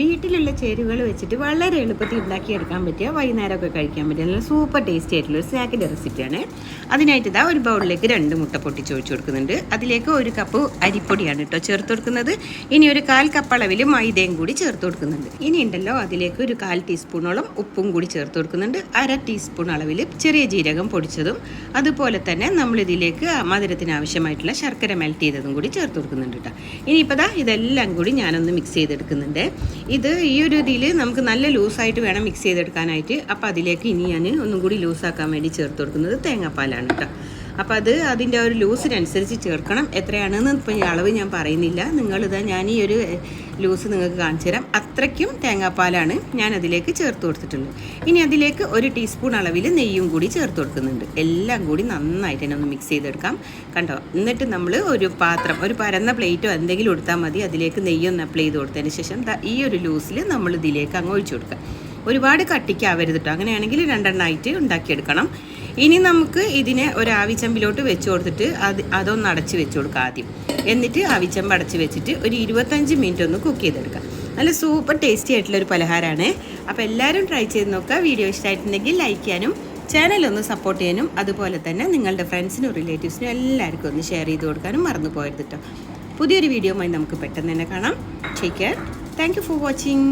വീട്ടിലുള്ള ചേരുവകൾ വെച്ചിട്ട് വളരെ എളുപ്പത്തിൽ ഉണ്ടാക്കിയെടുക്കാൻ പറ്റിയ വൈകുന്നേരമൊക്കെ കഴിക്കാൻ പറ്റിയ നല്ല സൂപ്പർ ടേസ്റ്റി ആയിട്ടുള്ള ഒരു സ്നാക്കിന്റെ റെസിപ്പിയാണ് അതിനായിട്ട് ഇതാ ഒരു ബൗളിലേക്ക് രണ്ട് മുട്ട പൊട്ടിച്ച് ഒഴിച്ചു കൊടുക്കുന്നുണ്ട്. അതിലേക്ക് ഒരു കപ്പ് അരിപ്പൊടിയാണ് കേട്ടോ ചേർത്ത് കൊടുക്കുന്നത്. ഇനി ഒരു കാൽ കപ്പ് അളവിൽ മൈദയും കൂടി ചേർത്ത് കൊടുക്കുന്നുണ്ട്. ഇനി ഉണ്ടല്ലോ അതിലേക്ക് ഒരു കാൽ ടീസ്പൂണോളം ഉപ്പും കൂടി ചേർത്ത് കൊടുക്കുന്നുണ്ട്. അര ടീസ്പൂൺ അളവിൽ ചെറിയ ജീരകം പൊടിച്ചതും അതുപോലെ തന്നെ നമ്മളിതിലേക്ക് മധുരത്തിന് ആവശ്യമായിട്ടുള്ള ശർക്കര മെൽറ്റ് ചെയ്തതും കൂടി ചേർത്ത് കൊടുക്കുന്നുണ്ട് കേട്ടോ. ഇനിയിപ്പോൾ ഇതാ ഇതെല്ലാം കൂടി ഞാനൊന്ന് മിക്സ് ചെയ്തെടുക്കുന്നുണ്ട്. ഇത് ഈ ഒരു ഇതിൽ നമുക്ക് നല്ല ലൂസായിട്ട് വേണം മിക്സ് ചെയ്തെടുക്കാനായിട്ട്. അപ്പോൾ അതിലേക്ക് ഇനി ഞാൻ ഒന്നും കൂടി ലൂസാക്കാൻ വേണ്ടി ചേർത്ത് കൊടുക്കുന്നത് തേങ്ങാപ്പാലാണ് കേട്ടോ അപ്പോൾ അത് അതിന്റെ ഒരു ലൂസിനനുസരിച്ച് ചേർക്കണം. എത്രയാണെന്ന് ഇപ്പം അളവ് ഞാൻ പറയുന്നില്ല. നിങ്ങളിതാ ഞാൻ ഈ ഒരു ലൂസ് നിങ്ങൾക്ക് കാണിച്ചു തരാം. അത്രയ്ക്കും തേങ്ങാപ്പാലാണ് ഞാൻ അതിലേക്ക് ചേർത്ത് കൊടുത്തിട്ടുള്ളത്. ഇനി അതിലേക്ക് ഒരു ടീസ്പൂൺ അളവിൽ നെയ്യും കൂടി ചേർത്ത് കൊടുക്കുന്നുണ്ട്. എല്ലാം കൂടി നന്നായിട്ട് തന്നെ ഒന്ന് മിക്സ് ചെയ്തെടുക്കാം. കണ്ടോ? എന്നിട്ട് നമ്മൾ ഒരു പാത്രം ഒരു പരന്ന പ്ലേറ്റോ എന്തെങ്കിലും എടുത്താൽ മതി. അതിലേക്ക് നെയ്യൊന്ന് അപ്ലൈ ചെയ്ത് കൊടുത്തതിന് ശേഷം ഈ ഒരു ലൂസിൽ നമ്മൾ ഇതിലേക്ക് അങ്ങ് ഒഴിച്ചു കൊടുക്കുക. ഒരുപാട് കട്ടിക്കാവരുത് കേട്ടോ അങ്ങനെയാണെങ്കിൽ രണ്ടെണ്ണമായിട്ട് ഉണ്ടാക്കിയെടുക്കണം. ഇനി നമുക്ക് ഇതിനെ ഒരു ആവിച്ചമ്പിലോട്ട് വെച്ച് കൊടുത്തിട്ട് അത് അതൊന്ന് അടച്ച് വെച്ച് കൊടുക്കുക ആദ്യം. എന്നിട്ട് ആവിച്ചമ്പ് അടച്ച് വെച്ചിട്ട് ഒരു ഇരുപത്തഞ്ച് മിനിറ്റ് ഒന്ന് കുക്ക് ചെയ്തെടുക്കാം. നല്ല സൂപ്പർ ടേസ്റ്റി ആയിട്ടുള്ള ഒരു പലഹാരമാണ് അപ്പോൾ എല്ലാവരും ട്രൈ ചെയ്ത് നോക്കുക വീഡിയോ ഇഷ്ടമായിട്ടുണ്ടെങ്കിൽ ലൈക്ക് ചെയ്യാനും ചാനൽ ഒന്ന് സപ്പോർട്ട് ചെയ്യാനും അതുപോലെ തന്നെ നിങ്ങളുടെ ഫ്രണ്ട്സിനും റിലേറ്റീവ്സിനും എല്ലാവർക്കും ഒന്ന് ഷെയർ ചെയ്ത് കൊടുക്കാനും മറന്നു പോയത് കേട്ടോ പുതിയൊരു വീഡിയോയുമായി നമുക്ക് പെട്ടെന്ന് തന്നെ കാണാം. Take care thank for watching